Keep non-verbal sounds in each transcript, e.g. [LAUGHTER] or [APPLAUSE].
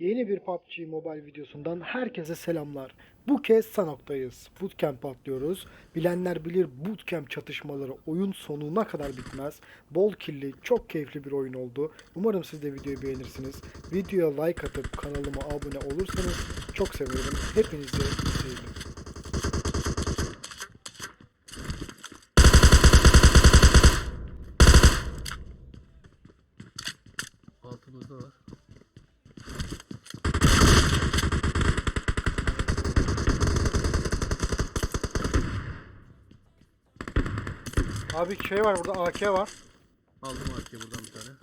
Yeni bir PUBG Mobile videosundan herkese selamlar. Bu kez Sanok'tayız. Bootcamp atlıyoruz. Bilenler bilir bootcamp çatışmaları oyun sonuna kadar bitmez. Bol killi, çok keyifli bir oyun oldu. Umarım siz de videoyu beğenirsiniz. Videoya like atıp kanalıma abone olursanız çok sevinirim. Hepinize iyi seyirler. Altımızda var. Abi şey var burada AK var. Aldım AK buradan bir tane.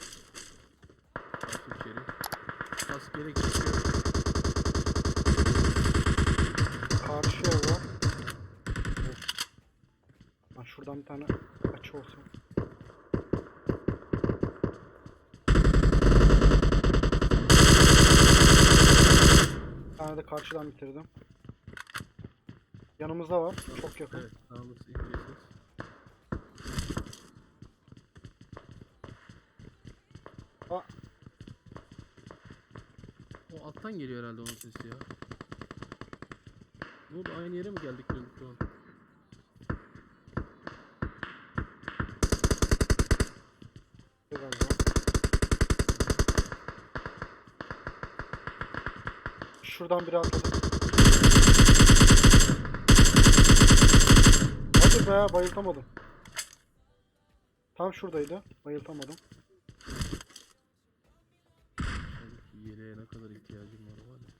Attım içeri. Kas gerek geçiyor. Var. Ha, şuradan bir tane açı olsun. Bir tane de karşıdan bitirdim. Yanımızda var. Çok yakın. Evet, Aa. O alttan geliyor herhalde onun sesi ya. Ne oldu aynı yere mi geldik döndük şu an? Şuradan biri atladı. Hadi be bayıltamadım. Tam şuradaydı. Bayıltamadım. Yeleğe ne kadar ihtiyacım var var ya.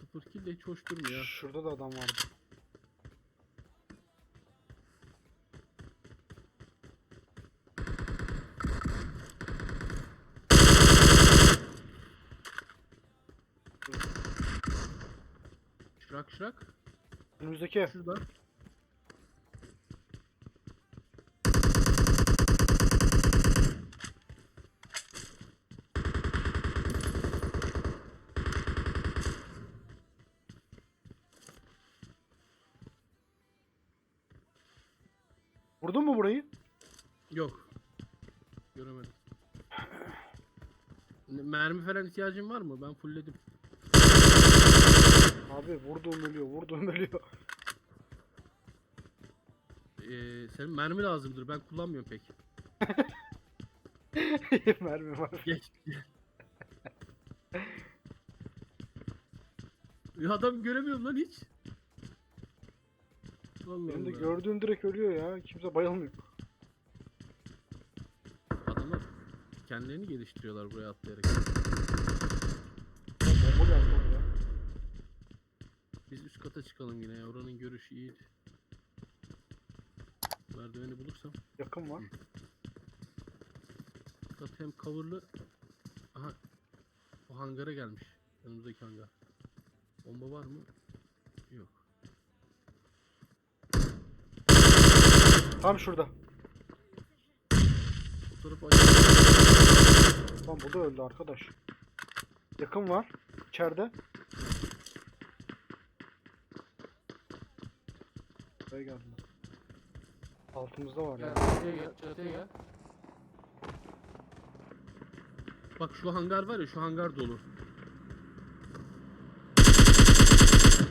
Sıfır kill de hiç hoş durmuyor. Şurada da adam vardı. Şırak şırak. Önümüzdeki ev. Şurada. Vurdun mu burayı? Yok. Göremedim. Mermi falan ihtiyacın var mı? Ben fullledim. Abi vurduğum ölüyor, vurduğum ölüyor. Ee, senin mermi lazımdır. Ben kullanmıyorum pek. [LAUGHS] Mermi var. Geç. adam göremiyorum lan hiç. Allah Benim de gördüğüm direkt ölüyor ya. Kimse bayılmıyor. Adamlar kendilerini geliştiriyorlar buraya atlayarak. Bomba geldi kata çıkalım yine ya. Oranın görüşü iyi. Merdiveni bulursam. Yakın var. Kat hem coverlı. Aha. O hangara gelmiş. Önümüzdeki hangar. Bomba var mı? Yok. Tam şurada. O tarafı açık. Lan bu da öldü arkadaş. Yakın var. İçeride. Buraya geldim. Altımızda var ya. Gel çatıya gel çatıya gel. Bak şu hangar var ya şu hangar dolu.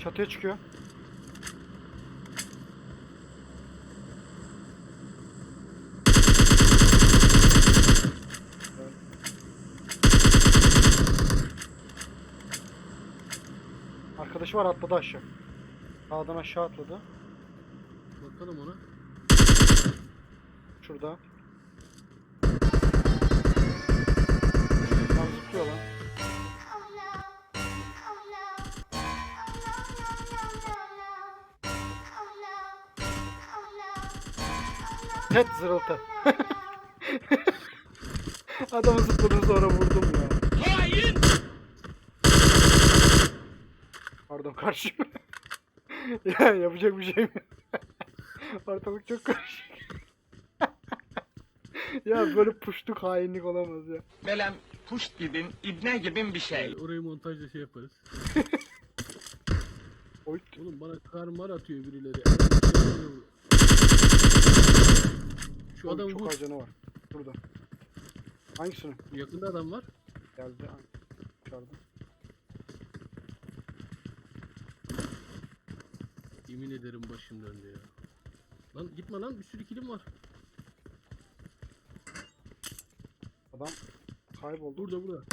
Çatıya çıkıyor. Arkadaşı var atladı aşağı. Dağdan aşağı atladı. Bakalım ona. Şurada. Tam zıplıyor lan. Tet zırıltı. [LAUGHS] Adamı zıpladım sonra vurdum ya. Pardon karşım. [LAUGHS] ya yapacak bir şey mi? Ortalık çok karışık. [LAUGHS] ya böyle puştuk hainlik olamaz ya. Böyle puşt gibin, ibne gibin bir şey. Orayı montajda şey yaparız. [LAUGHS] Oy. Oğlum bana karmar atıyor birileri. Şu Oğlum, adamı çok vur. canı var. Burada. Hangisini? Yakında adam var. Geldi. Dışarıda. Yemin ederim başım döndü ya. Lan gitme lan bir sürü kilim var. Adam kayboldu. Burada burada.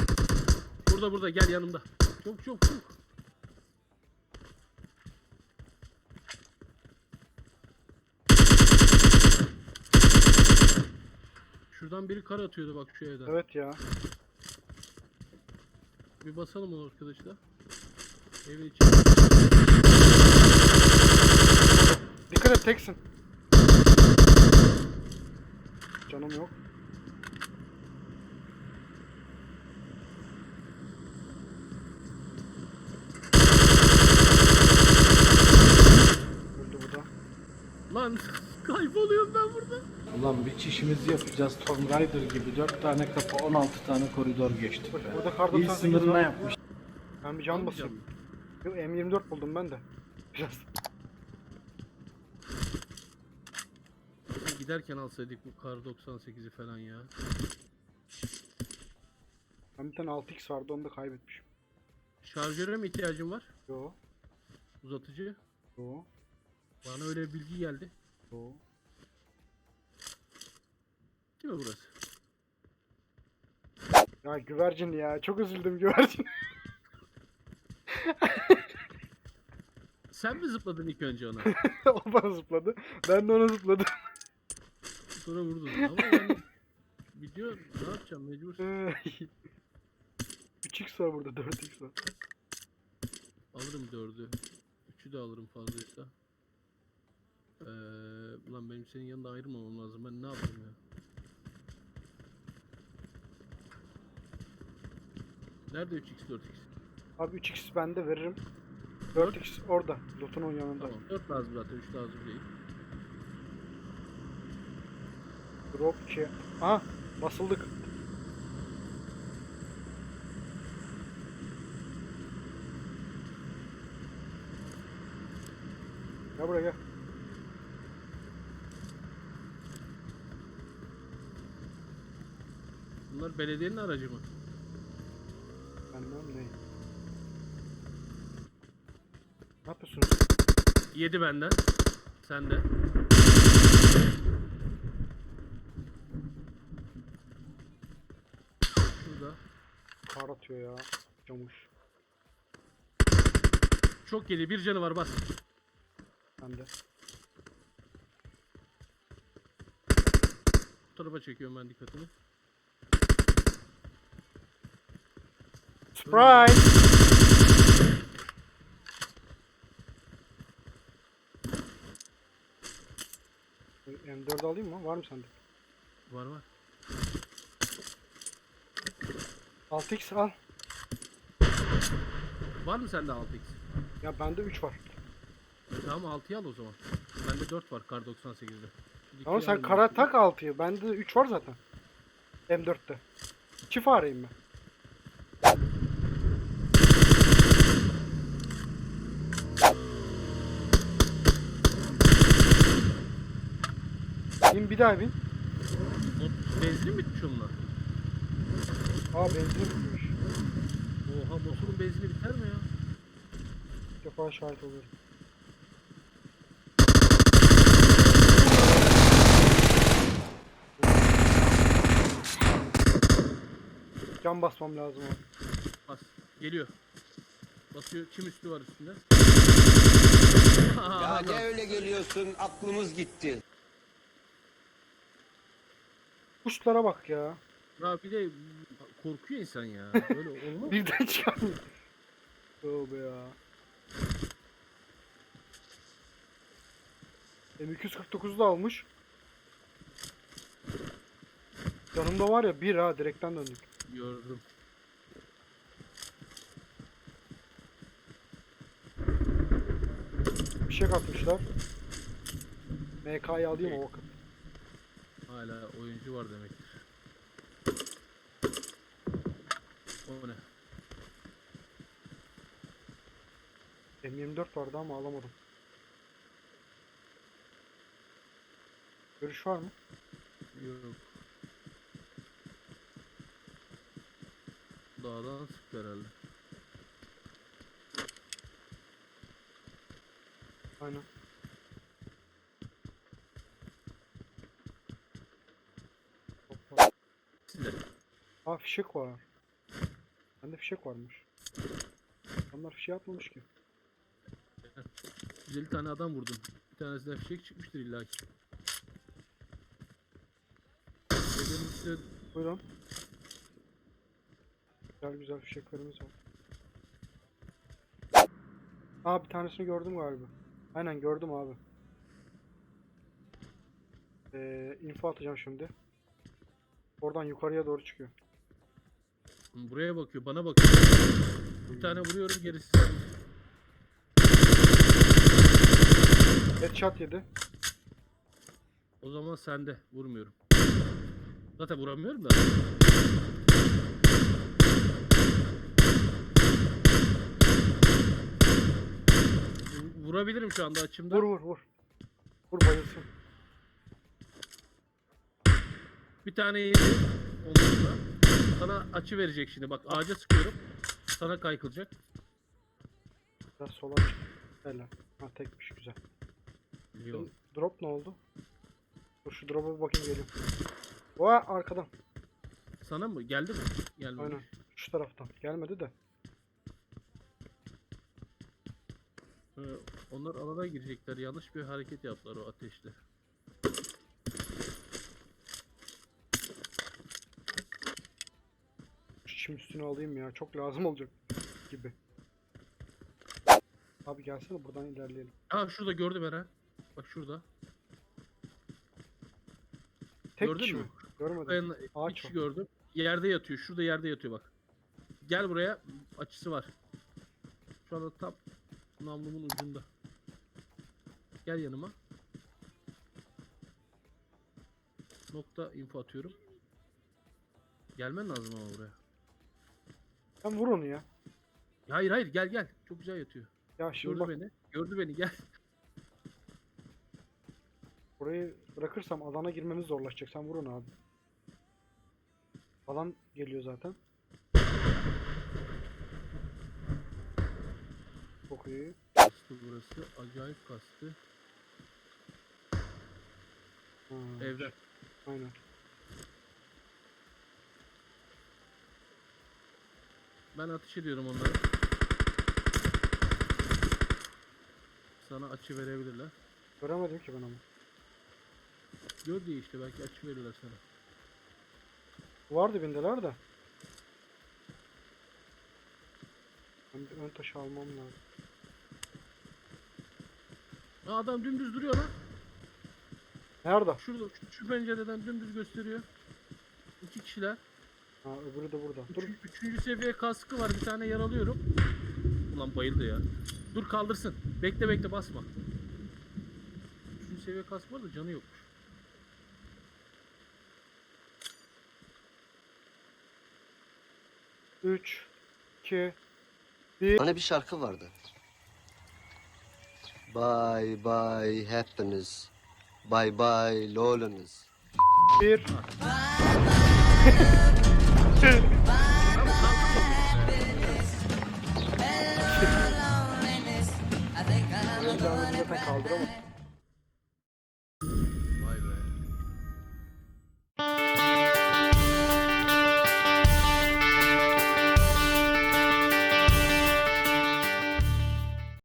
Burada burada gel yanımda. Çok çok çok. Şuradan biri kar atıyordu bak şu evden. Evet ya. Bir basalım onu arkadaşlar. Evin içi. Dikkat et teksin. Canım yok. Öldü bu da. Lan [LAUGHS] kayboluyorum ben burada. Ulan bir çişimizi yapacağız Tomb Raider gibi 4 tane kapı 16 tane koridor geçtik be. burada kar İl 98 sınırına yapmış. Ben bir can basayım. Yok M24 buldum ben de. Biraz. Giderken alsaydık bu kar 98'i falan ya. Ben bir tane 6x vardı onu da kaybetmişim. Şarjöre mi ihtiyacın var? Yo. Uzatıcı. Yo. Bana öyle bir bilgi geldi. Yo. Değil mi burası? Ya güvercin ya. Çok üzüldüm güvercin. Sen mi zıpladın ilk önce ona? [LAUGHS] o bana zıpladı. Ben de ona zıpladım. Sonra vurdun. Ama yani [LAUGHS] video ne yapacağım mecbur. 3x [LAUGHS] var burada 4x var. Alırım dördü. Üçü de alırım fazlaysa. Ee, ulan benim senin yanında ayrılmamam lazım. Ben ne yapayım ya? Nerede 3x 4x? Abi 3x bende veririm. 4x orada. Lotun yanında. Tamam 4 lazım zaten 3 lazım değil. Drop 2. Aha basıldık. Gel buraya gel. Bunlar belediyenin aracı mı? Benden ne? Ne yapıyorsunuz? Yedi benden. Sen de. Şurada. Kar atıyor ya. Camuş. Çok yedi. Bir canı var bas. Bende. Bu tarafa çekiyorum ben dikkatini. Surprise! M4 alayım mı? Var mı sende? Var var. 6x al. Var mı sende 6x? Ya bende 3 var. Tamam 6'yı al o zaman. Bende 4 var kar 98'de. Şu Ama ikiyi sen kara ben. tak 6'yı. Bende 3 var zaten. M4'te. Çift arayayım ben. Bin bir daha bin. Benzin bitmiş onunla. Aa benzin bitmiş. Oha motorun benzini biter mi ya? İlk defa şahit oluyorum. Can basmam lazım abi. Bas. Geliyor. Basıyor. Kim üstü var üstünde? Ya ne öyle geliyorsun aklımız gitti. Kuşlara bak ya. Ya bir de korkuyor insan ya. Böyle olmaz. Birden çıkarmıyor. Tövbe ya. M249'u da almış. Yanımda var ya bir ha direkten döndük. Gördüm. Bir şey katmışlar. MK'yı alayım o vakit. Hala oyuncu var demektir. O ne? M24 vardı ama alamadım. Görüş var mı? Yok. Dağdan sıktı herhalde. Aynen. Hoppa. Aa fişek var. Bende fişek varmış. Adamlar fişek atmamış ki. 150 tane adam vurdum. Bir tanesinden fişek çıkmıştır illa ki. İşte Buyurun. Güzel güzel fişeklerimiz var. Aa bir tanesini gördüm galiba. Aynen gördüm abi. Ee, info atacağım şimdi. Oradan yukarıya doğru çıkıyor. Buraya bakıyor, bana bakıyor. Bir tane vuruyorum gerisi. Headshot yedi. O zaman sende. Vurmuyorum. Zaten vuramıyorum da. Vu- Vurabilirim şu anda açımda. Vur vur vur. Vur bayılsın. Bir tane yedi. Onunla. Sana açı verecek şimdi. Bak ağaca sıkıyorum. Sana kaykılacak. Biraz sola çık. Helal. Ha tekmiş güzel. Yok. Drop ne oldu? Dur şu drop'a bir bakayım geliyorum. Oha arkadan. Sana mı? Geldi mi? Gelmedi. Aynen. Şu taraftan. Gelmedi de. Ee, onlar alana girecekler. Yanlış bir hareket yaptılar o ateşle. Şu çim üstünü alayım ya. Çok lazım olacak gibi. Abi gelsene buradan ilerleyelim. Aa şurada gördüm Eren. Bak şurada. Tek Gördün kişi mü? mi? Görmedim. Ben Ağaç kişi gördüm. Yerde yatıyor. Şurada yerde yatıyor bak. Gel buraya. Açısı var. Şu anda tam namlumun ucunda. Gel yanıma. Nokta info atıyorum. Gelmen lazım ama buraya. Sen vur onu ya. Ya Hayır hayır gel gel. Çok güzel yatıyor. Ya şimdi Gördü bak beni. Gördü beni gel. burayı bırakırsam alana girmemiz zorlaşacak. Sen vur onu abi. Alan geliyor zaten. Çok iyi. Kastı burası. Acayip kastı. Ha, Evde. Aynen. Ben atış ediyorum onları. Sana açı verebilirler. Göremedim ki ben onu. Gör diye işte belki açı verirler sana. Var dibindeler de. Ben bir ön taşı almam lazım. Aa, adam dümdüz duruyor lan. Nerede? Şurada şu, şu pencereden dümdüz gösteriyor. İki kişiler. Ha öbürü de burada. Dur. Dur. Üçüncü seviye kaskı var. Bir tane yaralıyorum. Ulan bayıldı ya. Dur kaldırsın. Bekle bekle basma. Üçüncü seviye kask var da canı yokmuş. Üç, iki, Hani bir şarkı vardı. Bye bye happiness. Bye bye loneliness. bir. Zaten [LAUGHS] kaldıramadım.